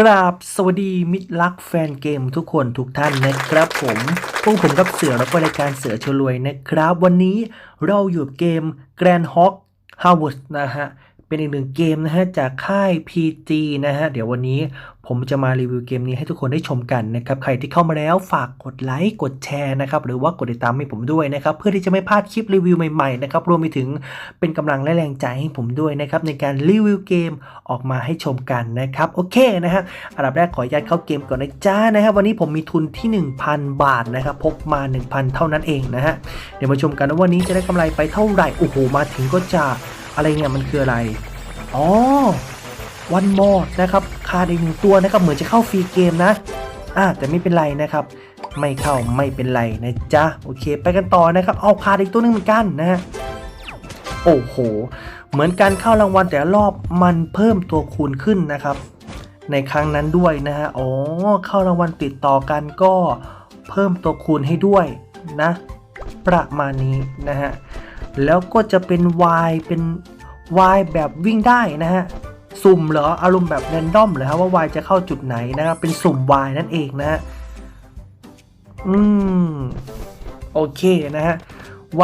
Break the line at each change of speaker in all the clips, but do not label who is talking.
กราบสวัสดีมิตรรักแฟนเกมทุกคนทุกท่านนะครับผมพวกผมกับเสือแล้วก็รายการเสือชลวยนะครับ วันนี้เราอยู่เกม Grand Hawk Harvest นะฮะ เป็นอีกหนึ่งเกมนะฮะจากค่าย PG นะฮะเดี๋ยววันนี้ผมจะมารีวิวเกมนี้ให้ทุกคนได้ชมกันนะครับใครที่เข้ามาแล้วฝากกดไลค์กดแชร์นะครับหรือว่ากดติดตามให้ผมด้วยนะครับเพื่อที่จะไม่พลาดคลิปรีวิวใหม่ๆนะครับรวมไปถึงเป็นกำลังและแรงใจให้ผมด้วยนะครับในการรีวิวเกมออกมาให้ชมกันนะครับโอเคนะฮะอันดับแรกขออนุญาตเข้าเกมก่อนนะจ้านะครับวันนี้ผมมีทุนที่ 1,000 บาทนะครับพกมา 1,000 เท่านั้นเองนะฮะเดี๋ยวมาชมกันว่าวันนี้จะได้กำไรไปเท่าไหร่โอ้โหมาถึงก็จะ อะไรเนี่ยมันคืออะไร อ๋อวันมอดนะครับคาดอีกหนึ่งตัวนะครับเหมือนจะเข้าฟรีเกมนะอ่าแต่ไม่เป็นไรนะครับ ไม่เข้าไม่เป็นไรนะจ๊ะโอเค ไปกันต่อนะครับเอาคาดอีกตัวหนึงเหมือนกันนะฮะโอ้โห เหมือนการเข้ารางวัลแต่รอบมันเพิ่มตัวคูณขึ้นนะครับ ในครั้งนั้นด้วยนะฮะอ๋อเข้ารางวัลติดต่อกันก็เพิ่มตัวคูณให้ด้วยนะ ประมาณนี้นะฮะ แล้วก็จะเป็น Y เป็น Y แบบวิ่งได้นะฮะ สุ่มเหรอ อารมณ์แบบแรนดอมเหรอครับว่า Y จะเข้าจุดไหนนะครับ เป็นสุ่ม Y นั่นเองนะฮะ อืม โอเคนะฮะ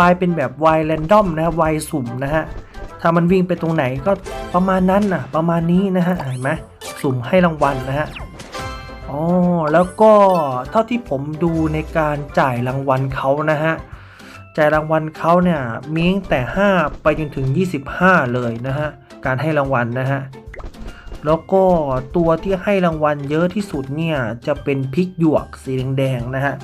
Y เป็นแบบ Y แรนดอมนะฮะ Y สุ่มนะฮะ ถ้ามันวิ่งไปตรงไหนก็ประมาณนั้นนะประมาณนี้นะฮะ เห็นไหมสุ่มให้รางวัลนะฮะอ๋อแล้วก็เท่าที่ผมดูในการจ่ายรางวัลเขานะฮะ จ่ายรางวัลเขาเนี่ยมีตั้งแต่ 5 ไปจนถึง 25 เลยนะฮะ การให้รางวัลนะฮะ แล้วก็ตัวที่ให้รางวัลเยอะที่สุดเนี่ย จะเป็นพริกหยวกสีแดงๆนะฮะ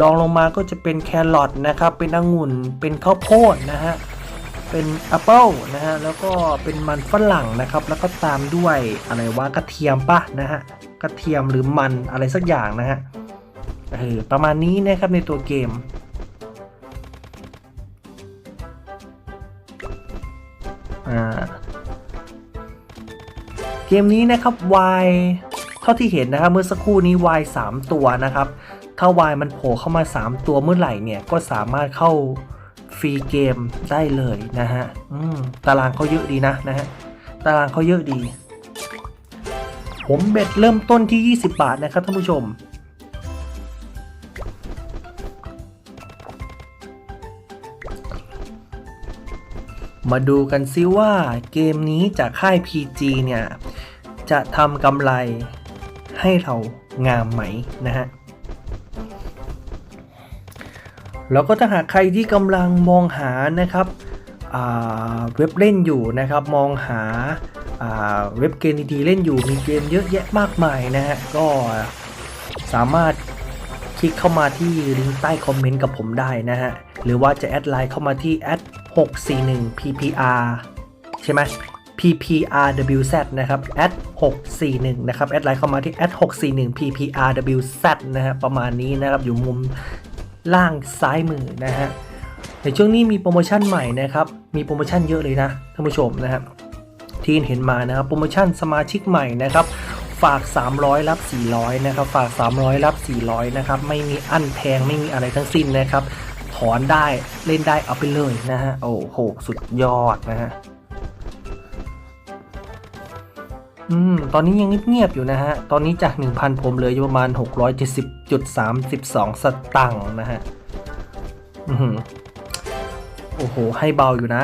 รองลงมาก็จะเป็นแครอทนะครับ เป็นองุ่น เป็นข้าวโพดนะฮะ เป็นแอปเปิลนะฮะ แล้วก็เป็นมันฝรั่งนะครับ แล้วก็ตามด้วยอะไรว่ากระเทียมปะนะฮะ กระเทียมหรือมันอะไรสักอย่างนะฮะ เออ ประมาณนี้นะครับในตัวเกม อ่าเกมนี้นะครับ Y เท่าที่เห็นนะครับเมื่อสักครู่นี้ Y 3 ตัวนะครับ ถ้า Y มันโผล่เข้ามา 3 ตัวเมื่อไหร่เนี่ยก็สามารถเข้าฟรีเกมได้เลยนะฮะอืมตารางเขาเยอะดีนะนะฮะตารางเขาเยอะดี ผมเบ็ดเริ่มต้นที่ 20 บาทนะครับท่านผู้ชม มาดูกันซิว่าเกมนี้จากค่าย PG เนี่ย จะทำกำไรให้เรางามไหมนะฮะแล้วก็ถ้าหากใครที่กำลังมองหานะครับเว็บเล่นอยู่นะครับ มองหาเว็บเกมดีๆเล่นอยู่มีเกมเยอะแยะมากมายนะฮะก็สามารถคลิกเข้ามาที่ลิงก์ใต้คอมเมนต์กับผมได้นะฮะ หรือว่าจะแอดไลน์เข้ามาที่แอด 641 ppr ใช่ไหม pprwz นะครับ at 641 นะครับ แอดไลน์เข้ามาที่ at 641 pprwz นะฮะ ประมาณนี้นะครับ อยู่มุมล่างซ้ายมือนะฮะ ในช่วงนี้มีโปรโมชั่นใหม่นะครับ มีโปรโมชั่นเยอะเลยนะท่านผู้ชมนะครับ ที่เห็นมานะครับ โปรโมชั่นสมาชิกใหม่นะครับ ฝาก 300 รับ 400 นะครับ ฝาก 300 รับ 400 นะครับ ไม่มีอั้นแพง ไม่มีอะไรทั้งสิ้นนะครับ ถอนได้เล่นได้เอาไปเลยนะฮะ โอ้โห สุดยอดนะฮะ อืม ตอนนี้ยังเงียบๆอยู่นะฮะ ตอนนี้จาก 1,000 ผมเหลืออยู่ประมาณ 670.32 สตังค์นะฮะ อือหือโอ้โห ให้เบาอยู่นะ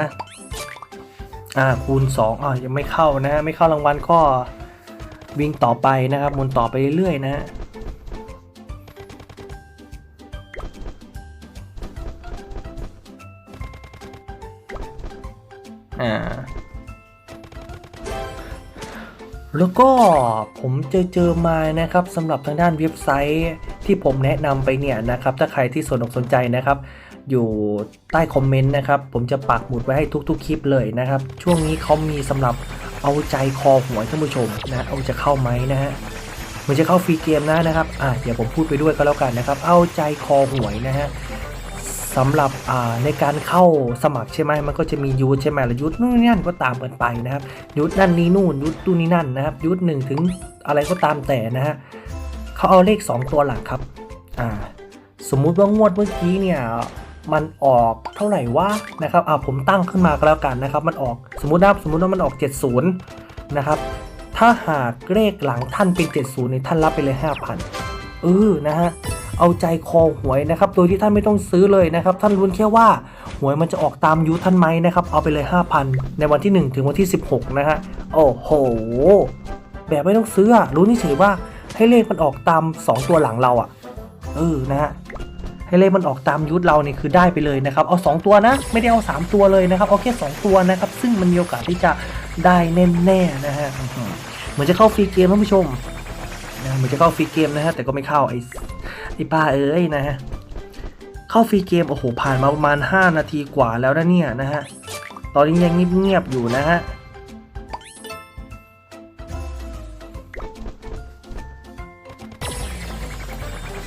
อ่า คูณ 2อ่ายังไม่เข้านะ ไม่เข้ารางวัลก็วิ่งต่อไปนะครับมุนต่อไปเรื่อยๆนะ อ่า แล้วก็ผมเจอเจอมานะครับสำหรับทางด้านเว็บไซต์ที่ผมแนะนำไปเนี่ยนะครับ ถ้าใครที่สนอกสนใจนะครับ อยู่ใต้คอมเมนต์นะครับ ผมจะปักหมุดไว้ให้ทุกๆคลิปเลยนะครับ ช่วงนี้เขามีสำหรับเอาใจคอหวยท่านผู้ชมนะเอาจะเข้าไหมนะฮะมันจะเข้าฟรีเกมนะนะครับ อ่าเดี๋ยวผมพูดไปด้วยก็แล้วกันนะครับ เอาใจคอหวยนะฮะ สำหรับในการเข้าสมัครใช่ไหมมันก็จะมียูทใช่ไหมล้วยูทนู่นนี่นั่นก็ตามกันไปนะครับยูทนั่นนี่นู่นยูทตู้นี่นั่นนะครับยูทหนึ่งถึงอะไรก็ตามแต่นะฮะเขาเอาเลข 2 ตัวหลักครับอ่าสมมุติว่างวดเมื่อกี้เนี่ยมันออกเท่าไหร่ว่านะครับอ่าผมตั้งขึ้นมาก็แล้วกันนะครับ มันออกสมมุตินะสมมุติว่ามันออก 70นะครับถ้าหากเลขหลังท่านเป็น 70เนี่ยท่านรับไปเลย 5,000เออนะฮะ เอาใจคอหวยนะครับ โดยที่ท่านไม่ต้องซื้อเลยนะครับ ท่านรุ้นแค่ว่าหวยมันจะออกตามยุท่านไหมนะครับ เอาไปเลย 5,000 ในวันที่ 1 ถึงวันที่ 16 นะฮะ โอ้โห แบบไม่ต้องซื้ออะรู้นี่ถือว่าให้เลขมันออกตาม 2 ตัวหลังเราอะเออ นะฮะ ให้เลขมันออกตามยุทธเราเนี่ยคือได้ไปเลยนะครับ เอา 2 ตัวนะ ไม่ได้เอา 3 ตัวเลยนะครับ เอาแค่ 2 ตัวนะครับ ซึ่งมันมีโอกาสที่จะได้แน่ๆนะฮะ เหมือนจะเข้าฟรีเกมท่านผู้ชมนะเหมือนจะเข้าฟรีเกมนะฮะ แต่ก็ไม่เข้าไอ้ ไอ้ป้าเอ้ยนะฮะเข้าฟรีเกมโอ้โหผ่านมาประมาณ 5 นาทีกว่าแล้วนะเนี่ยนะฮะตอนนี้ยังเงียบๆอยู่นะฮะ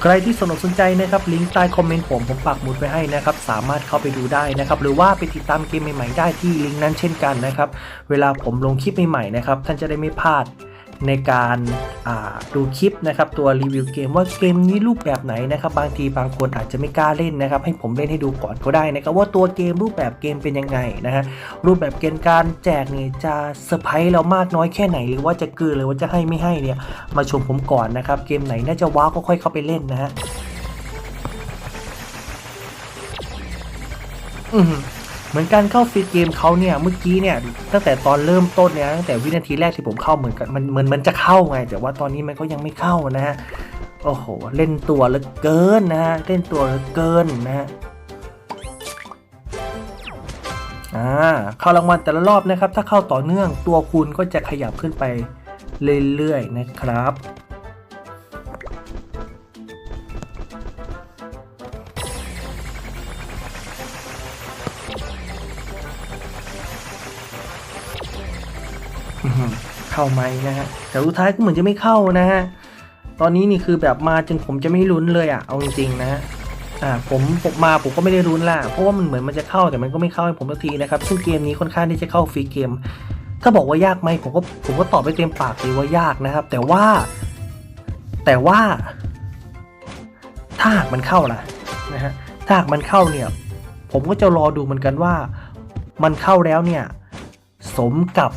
ใครที่สนอกสนใจนะครับลิงก์ใต้คอมเมนต์ผมผมปักหมุดไว้ให้นะครับสามารถเข้าไปดูได้นะครับหรือว่าไปติดตามเกมใหม่ๆได้ที่ลิงก์นั้นเช่นกันนะครับเวลาผมลงคลิปใหม่ๆนะครับท่านจะได้ไม่พลาด ในการาดูคลิปนะครับตัวรีวิวเกมว่าเกมนี้รูปแบบไหนนะครับบางทีบางคนอาจจะไม่กล้าเล่นนะครับให้ผมเล่นให้ดูก่อนก็ได้นะครับว่าตัวเกมรูปแบบเกมเป็นยังไงนะฮะรูปแบบเกมการแจกเนี่ยจะเซอร์ไพรส์เรามากน้อยแค่ไหน หรือว่าจะเกินหรือว่าจะให้ไม่ให้เนี่ยมาชมผมก่อนนะครับเกมไหนน่าจะว้าวก็ค่อยเข้าไปเล่นนะฮะ เหมือนการเข้าฟรีเกมเขาเนี่ยเมื่อกี้เนี่ยตั้งแต่ตอนเริ่มต้นเนี่ยตั้งแต่วินาทีแรกที่ผมเข้าเหมือนกันมันเหมือนมันจะเข้าไง แต่ว่าตอนนี้มันก็ยังไม่เข้านะฮะโอ้โหเล่นตัวเหลือเกินนะฮะเล่นตัวเหลือเกินนะฮะอ่าเข้ารางวัลแต่ละรอบนะครับ ถ้าเข้าต่อเนื่องตัวคุณก็จะขยับขึ้นไปเรื่อยๆนะครับ เข้าไหมนะฮะแต่สุดท้ายก็เหมือนจะไม่เข้านะฮะตอนนี้นี่คือแบบมาจนผมจะไม่ลุ้นเลยอะ่ะเอาจริงๆนะฮะอ่าผมผมมาผมก็ไม่ได้ลุ้นละเพราะว่ามันเหมือนมันจะเข้าแต่มันก็ไม่เข้าให้ผมสักทีนะครับซึ่งเกมนี้ค่อนข้างที่จะเข้าฟรีเกม ถ้าบอกว่ายากไหมผมก็ผมก็ตอบไปเต็มปากเลยว่ายากนะครับ แต่ว่า แต่ว่า ถ้าหากมันเข้าล่ะนะฮะถ้าหากมันเข้าเนี่ย ผมก็จะรอดูเหมือนกันว่า มันเข้าแล้วเนี่ย สมกับ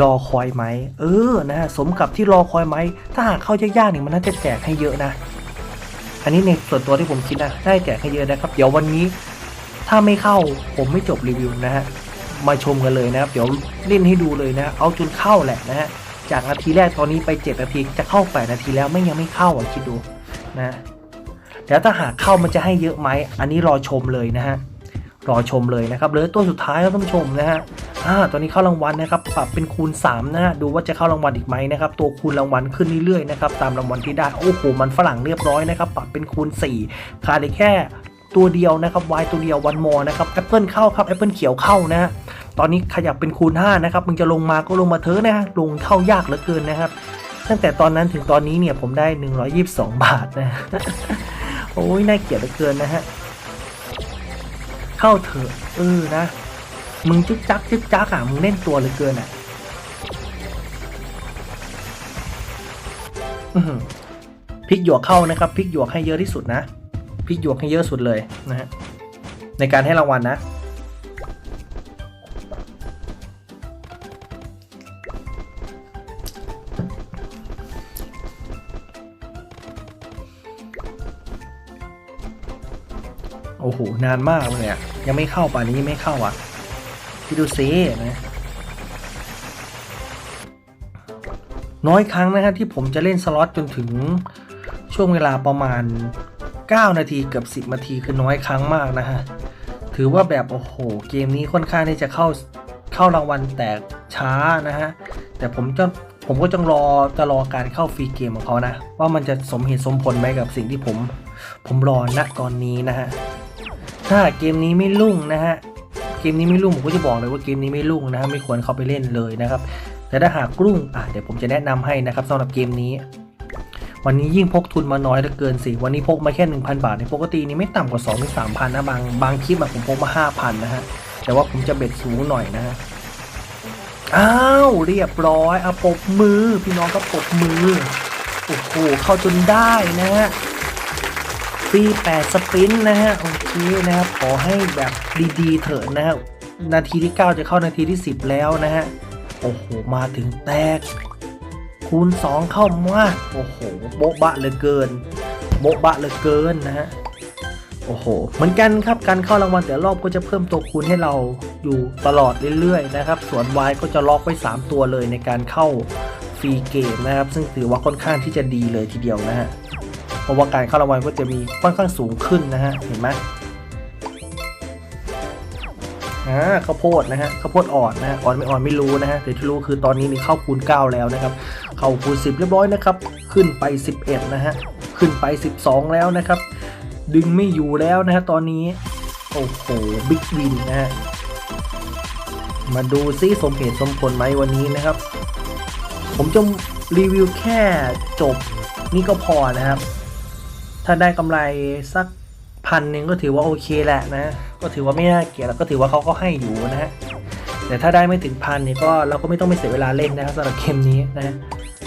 รอคอยไหมเออนะสมกับที่รอคอยไหมถ้าหากเข้ายากๆเนี่ยมันน่าจะแจกให้เยอะนะ อันนี้ในส่วนตัวที่ผมคิดนะได้แจกให้เยอะนะครับ เดี๋ยววันนี้ถ้าไม่เข้าผมไม่จบรีวิวนะฮะมาชมกันเลยนะครับ เดี๋ยวเล่นให้ดูเลยนะ เอาจนเข้าแหละนะฮะจากนาทีแรกตอนนี้ไป 7 นาทีจะเข้า 8 นาทีแล้วไม่ยังไม่เข้าอะคิดดูนะแล้วถ้าหากเข้ามันจะให้เยอะไหมอันนี้รอชมเลยนะฮะรอชมเลยนะครับเหลือตัวสุดท้ายแล้วท่านผู้ชมนะฮะ อ่าตอนนี้เข้ารางวัลนะครับปรับเป็นคูณ 3 นะฮะดูว่าจะเข้ารางวัลอีกไหมนะครับตัวคูณรางวัลขึ้นเรื่อยๆนะครับตามรางวัลที่ได้โอ้โหมันฝรั่งเรียบร้อยนะครับปรับเป็นคูณ 4ขาดแค่ตัวเดียวนะครับ Y ตัวเดียววันมอนะครับ Apple เข้าครับ Apple เขียวเข้านะฮะตอนนี้ขยับเป็นคูณ5นะครับมึงจะลงมาก็ลงมาเถอะนะฮะลงเข้ายากเหลือเกินนะครับตั้งแต่ตอนนั้นถึงตอนนี้เนี่ยผมได้ 122 บาทนะโอ้ยน่าเกลียดเหลือเกินนะฮะเข้าเถอะเออนะ มึงจึกจักจึกจักอะมึงเล่นตัวเหลือเกินอะพริกหยวกเข้านะครับพริกหยวกให้เยอะที่สุดนะพริกหยวกให้เยอะสุดเลยนะฮะในการให้รางวัลนะ โอ้โหนานมากเลยอะยังไม่เข้าป่านนี้ไม่เข้าอะ พี่ดูซินะน้อยครั้งนะครับที่ผมจะเล่นสล็อตจนถึงช่วงเวลาประมาณ 9 นาทีเกือบ 10 นาทีคือน้อยครั้งมากนะฮะ ถือว่าแบบโอ้โห เกมนี้ค่อนข้างที่จะเข้าเข้ารางวัลแต่ช้านะฮะ แต่ผมจะผมก็จะรอจะรอการเข้าฟรีเกมของเขานะ ว่ามันจะสมเหตุสมผลไหมกับสิ่งที่ผม ผมรอณตอนนี้นะฮะ ถ้าเกมนี้ไม่รุ่งนะฮะ เกมนี้ไม่รุ่งผมก็จะบอกเลยว่าเกมนี้ไม่รุ่งนะฮะไม่ควรเข้าไปเล่นเลยนะครับ แต่ถ้าหากรุ่งอะเดี๋ยวผมจะแนะนำให้นะครับสำหรับเกมนี้ วันนี้ยิ่งพกทุนมาน้อยเหลือเกินสิวันนี้พกมาแค่ 1,000 บาทในปกตินี่ไม่ต่ำกว่า2-3,000ถึง3,000นะบางบางคลิปอะผมพกมา5,000นะฮะแต่ว่าผมจะเบ็ดสูงหน่อยนะฮะอ้าวเรียบร้อยเอาปบมือ พี่น้องก็ปบมือโอ้โหเข้าจนได้นะฮะ ฟรี8สปินนะฮะ โอเคนะครับ ขอให้แบบดีๆเถอะนะฮะนาทีที่ 9 จะเข้านาทีที่ 10 แล้วนะฮะ โอ้โห มาถึงแตก คูณ 2 เข้ามาโอ้โห โบ๊ะบะเหลือเกิน โบ๊ะบะเหลือเกินนะฮะ โอ้โห เหมือนกันครับ การเข้ารางวัลแต่รอบก็จะเพิ่มตัวคูณให้เราอยู่ตลอดเรื่อยๆนะครับ ส่วน Y ก็จะล็อกไว้ 3 ตัวเลยในการเข้าฟรีเกมนะครับ ซึ่งถือว่าค่อนข้างที่จะดีเลยทีเดียวนะฮะ เพราะว่าการเข้ารางวัลก็จะมีค่อนข้างสูงขึ้นนะฮะเห็นไหมอ่าข้าวโพดนะฮะข้าวโพดอ่อนนะฮะอ่อนไม่อ่อนไม่รู้นะฮะแต่ที่รู้คือตอนนี้มีเข้าคูณ 9 แล้วนะครับ เข้าคูณ 10 เรียบร้อยนะครับ ขึ้นไป 11 นะฮะขึ้นไป 12 แล้วนะครับ ดึงไม่อยู่แล้วนะฮะตอนนี้ โอ้โหบิ๊กวินนะฮะมาดูซิสมเหตุสมผลไหมวันนี้นะครับ ผมจะรีวิวแค่จบนี่ก็พอนะครับ ถ้าได้กำไรสักพันหนึ่งก็ถือว่าโอเคแหละนะ ก็ถือว่าไม่น่าเกลียดแล้วก็ถือว่าเขาก็ให้อยู่นะฮะแต่ถ้าได้ไม่ถึงพันเนี่ยก็เราก็ไม่ต้องไปเสียเวลาเล่นนะครับสำหรับเกมนี้นะ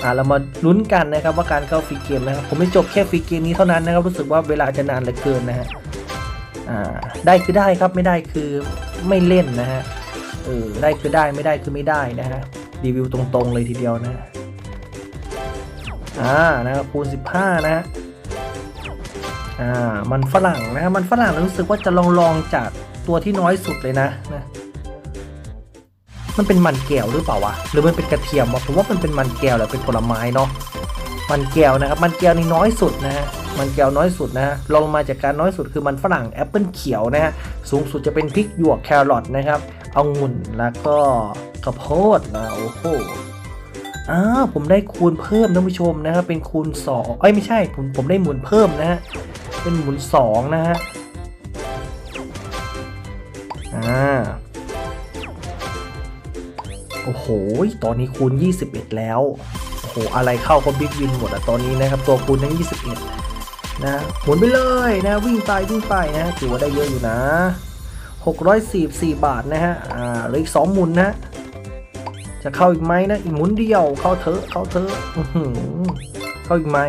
อ่าเรามาลุ้นกันนะครับว่าการเข้าฟรีเกมนะครับผมไม่จบแค่ฟรีเกมนี้เท่านั้นนะครับรู้สึกว่าเวลาจะนานเหลือเกินนะฮะอ่าได้คือได้ครับไม่ได้คือไม่เล่นนะฮะเออได้คือได้ไม่ได้คือไม่ได้นะฮะรีวิวตรงๆเลยทีเดียวนะอ่านะครับคูณ15 นะฮะ อ่ามันฝรั่งนะมันฝรั่งรู้สึกว่าจะลองลองจากตัวที่น้อยสุดเลยนะนะมันเป็นมันแก้วหรือเปล่าวะหรือมันเป็นกระเทียมวะผมว่ามันเป็นมันแก้วแหละเป็นผลไม้เนาะมันแก้วนะครับ มันแก้วนี่น้อยสุดนะฮะมันแก้วน้อยสุดนะฮะลองมาจากการน้อยสุดคือมันฝรั่งแอปเปิลเขียวนะฮะสูงสุดจะเป็นพริกหยวกแครอทนะครับเอางุ่นแล้วก็กระโพดนะโอ้โหอ้าผมได้คูณเพิ่มท่านผู้ชมนะครับเป็นคูณสองเอ้ยไม่ใช่ผมผมได้หมุนเพิ่มนะฮะ เป็นหมุนสองนะฮะ อ่า โอ้โห ตอนนี้คูณ 21 แล้ว โอ้โห อะไรเข้าก็บิ๊กวินหมดอะตอนนี้นะครับ ตัวคูณทั้ง 21 นะหมุนไปเลยนะ วิ่งไป วิ่งไปนะถือว่าได้เยอะอยู่นะ 644 บาทนะฮะ อ่าเหลืออีก 2 หมุนนะ จะเข้าอีกไหมนะ อีกหมุนเดียว เข้าเถอะ เข้าเถอะอื้อหือเข้าอีกไหม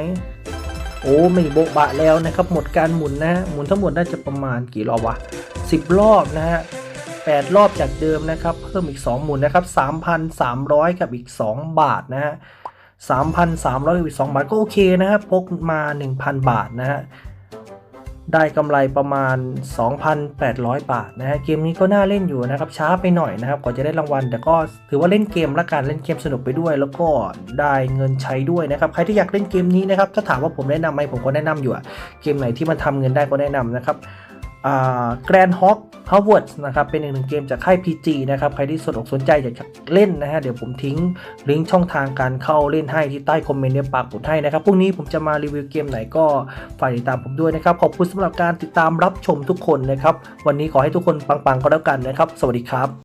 โอ้ไม่โบะบะแล้วนะครับ หมดการหมุนนะฮะหมุนทั้งหมดน่าจะประมาณกี่รอบวะ10 รอบนะฮะ8รอบจากเดิมนะครับ เพิ่มอีก 2 หมุนนะครับ 3,300 กับอีก 2 บาทนะฮะ3,300กับอีก 2 บาทก็โอเคนะครับพกมา 1,000 บาทนะฮะ ได้กำไรประมาณ 2,800 บาทนะฮะเกมนี้ก็น่าเล่นอยู่นะครับช้าไปหน่อยนะครับกว่อนจะได้รางวัล แต่ก็ถือว่าเล่นเกมละกันเล่นเกมสนุกไปด้วย แล้วก็ได้เงินใช้ด้วยนะครับใครที่อยากเล่นเกมนี้นะครับถ้าถามว่าผมแนะนำไหมผมก็แนะนำอยู่อะเกมไหนที่มันทำเงินได้ก็แนะนำนะครับ แกรนฮอกฮาวเวิร์ดนะครับเป็นอีกหนึ่งเกมจากค่าย PG นะครับใครที่สนอกสนใจอยากจะเล่นนะฮะเดี๋ยวผมทิ้งลิงก์ช่องทางการเข้าเล่นให้ที่ใต้คอมเมนต์เนี่ยปากหมุดให้นะครับพรุ่งนี้ผมจะมารีวิวเกมไหนก็ฝากติดตามผมด้วยนะครับ ขอบคุณสำหรับการติดตามรับชมทุกคนนะครับ วันนี้ขอให้ทุกคนปังๆก็แล้วกันนะครับ สวัสดีครับ